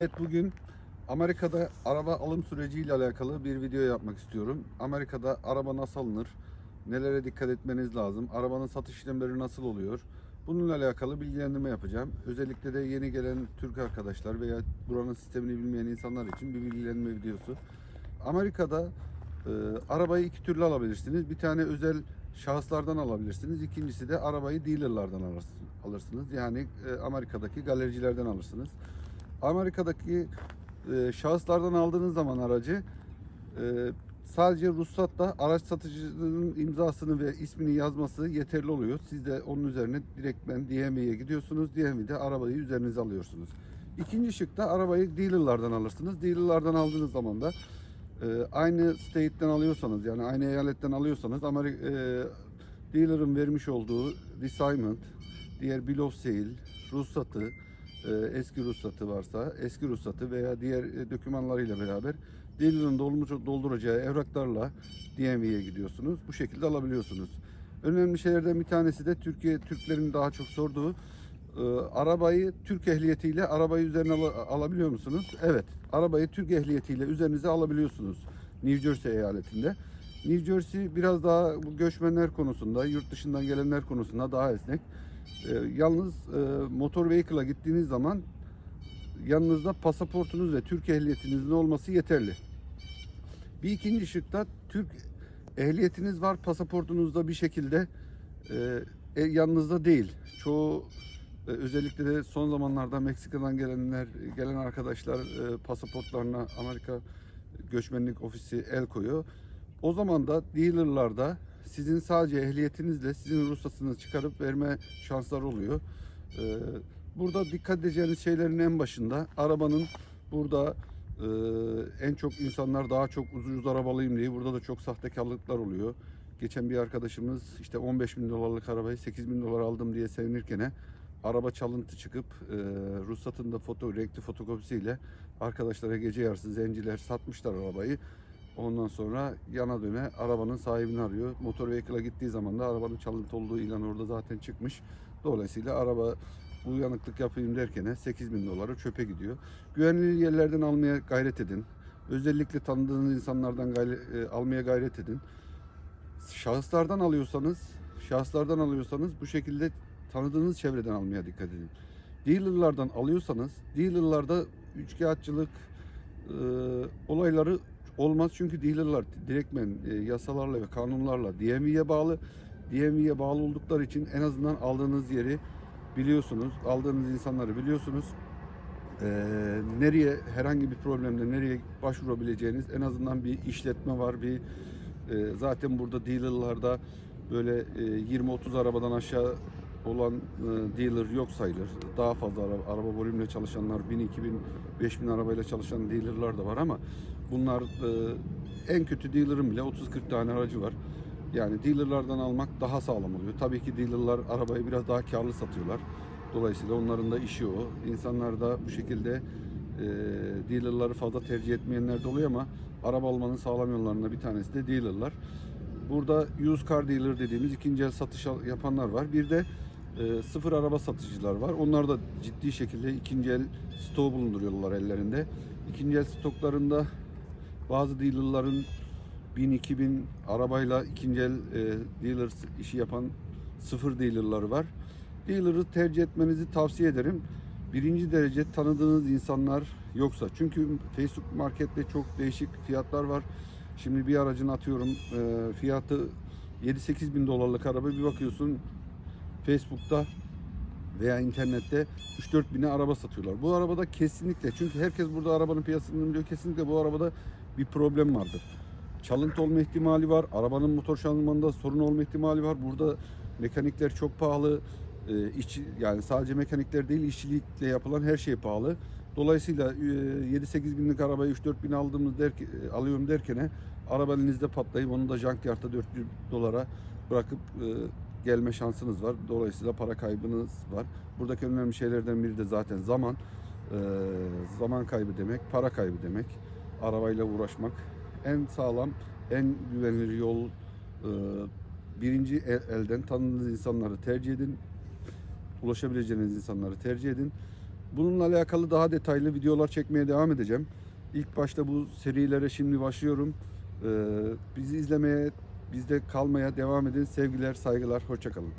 Evet bugün Amerika'da araba alım süreciyle alakalı bir video yapmak istiyorum. Amerika'da araba nasıl alınır? Nelere dikkat etmeniz lazım? Arabanın satış işlemleri nasıl oluyor? Bununla alakalı bilgilendirme yapacağım. Özellikle de yeni gelen Türk arkadaşlar veya buranın sistemini bilmeyen insanlar için bir bilgilendirme videosu. Amerika'da e, arabayı iki türlü alabilirsiniz. Bir tane özel şahıslardan alabilirsiniz. İkincisi de arabayı dealerlardan alırsınız. Yani e, Amerika'daki galericilerden alırsınız. Amerika'daki e, şahıslardan aldığınız zaman aracı e, sadece ruhsatta araç satıcının imzasını ve ismini yazması yeterli oluyor. Siz de onun üzerine direktmen DMV'ye gidiyorsunuz. DMV'de arabayı üzerinize alıyorsunuz. İkinci şıkta arabayı dealerlardan alırsınız. Dealerlardan aldığınız zaman da e, aynı state'den alıyorsanız yani aynı eyaletten alıyorsanız Amerika e, dealer'ın vermiş olduğu resignment, diğer bill of sale, ruhsatı, eski ruhsatı varsa eski ruhsatı veya diğer e, dokümanlarıyla beraber dolmuş dolduracağı evraklarla DMV'ye gidiyorsunuz. Bu şekilde alabiliyorsunuz. Önemli şeylerden bir tanesi de Türkiye Türklerin daha çok sorduğu e, arabayı Türk ehliyetiyle arabayı üzerine ala- alabiliyor musunuz? Evet. Arabayı Türk ehliyetiyle üzerinize alabiliyorsunuz. New Jersey eyaletinde. New Jersey biraz daha bu göçmenler konusunda, yurt dışından gelenler konusunda daha esnek. E, yalnız e, motor vehicle'a gittiğiniz zaman yanınızda pasaportunuz ve Türk ehliyetinizin olması yeterli. Bir ikinci şıkta Türk ehliyetiniz var, pasaportunuzda bir şekilde e, e, yanınızda değil. Çoğu e, özellikle de son zamanlarda Meksika'dan gelenler, gelen arkadaşlar e, pasaportlarına Amerika Göçmenlik Ofisi el koyuyor. O zaman da dealerlarda sizin sadece ehliyetinizle sizin ruhsatınızı çıkarıp verme şansları oluyor. E, burada dikkat edeceğiniz şeylerin en başında arabanın burada e, en çok insanlar daha çok ucuz arabalıyım diye burada da çok sahtekarlıklar oluyor. Geçen bir arkadaşımız işte 15 bin dolarlık arabayı 8 bin dolar aldım diye sevinirken araba çalıntı çıkıp e, ruhsatında foto, renkli fotokopisiyle arkadaşlara gece yarısı zenciler satmışlar arabayı. Ondan sonra yana döne arabanın sahibini arıyor. Motor vehicle'a gittiği zaman da arabanın çalıntı olduğu ilan orada zaten çıkmış. Dolayısıyla araba uyanıklık yapayım derken 8 bin doları çöpe gidiyor. Güvenli yerlerden almaya gayret edin. Özellikle tanıdığınız insanlardan gayre- e, almaya gayret edin. Şahıslardan alıyorsanız, şahıslardan alıyorsanız bu şekilde tanıdığınız çevreden almaya dikkat edin. Dealerlardan alıyorsanız, dealerlarda üçkağıtçılık e, olayları olmaz çünkü dealerlar direktmen e, yasalarla ve kanunlarla DMV'ye bağlı. DMV'ye bağlı oldukları için en azından aldığınız yeri biliyorsunuz, aldığınız insanları biliyorsunuz. Ee, nereye herhangi bir problemde nereye başvurabileceğiniz en azından bir işletme var. Bir e, zaten burada dealerlarda böyle e, 20-30 arabadan aşağı olan e, dealer yok sayılır. Daha fazla araba, araba volümle çalışanlar 1000, 2000, 5000 arabayla çalışan dealerlar da var ama bunlar e, en kötü dealer'ın bile 30-40 tane aracı var. Yani dealerlardan almak daha sağlam oluyor. Tabii ki dealerlar arabayı biraz daha karlı satıyorlar. Dolayısıyla onların da işi o. İnsanlar da bu şekilde e, dealerları fazla tercih etmeyenler de oluyor ama araba almanın sağlam yollarından bir tanesi de dealerlar. Burada used car dealer dediğimiz ikinci el satış yapanlar var. Bir de e, sıfır araba satıcılar var. Onlar da ciddi şekilde ikinci el stok bulunduruyorlar ellerinde. İkinci el stoklarında bazı dealerların 1000-2000 arabayla ikinci el e, dealer işi yapan sıfır dealerları var. Dealer'ı tercih etmenizi tavsiye ederim. Birinci derece tanıdığınız insanlar yoksa. Çünkü Facebook Market'te çok değişik fiyatlar var. Şimdi bir aracın atıyorum e, fiyatı 7-8 bin dolarlık araba bir bakıyorsun Facebook'ta veya internette 3-4 bine araba satıyorlar. Bu arabada kesinlikle çünkü herkes burada arabanın piyasasını biliyor. Kesinlikle bu arabada bir problem vardır. Çalıntı olma ihtimali var. Arabanın motor şanzımanında sorun olma ihtimali var. Burada mekanikler çok pahalı. Ee, işçi, yani sadece mekanikler değil işçilikle yapılan her şey pahalı. Dolayısıyla e, 7-8 binlik arabayı 3-4 bin aldığımız der, alıyorum derken araba elinizde patlayıp onu da junkyard'a 400 dolara bırakıp e, gelme şansınız var. Dolayısıyla para kaybınız var. Buradaki önemli şeylerden biri de zaten zaman. Ee, zaman kaybı demek, para kaybı demek. Arabayla uğraşmak. En sağlam, en güvenilir yol e, birinci el- elden tanıdığınız insanları tercih edin. Ulaşabileceğiniz insanları tercih edin. Bununla alakalı daha detaylı videolar çekmeye devam edeceğim. İlk başta bu serilere şimdi başlıyorum. Ee, bizi izlemeye, bizde kalmaya devam edin. Sevgiler, saygılar, hoşçakalın.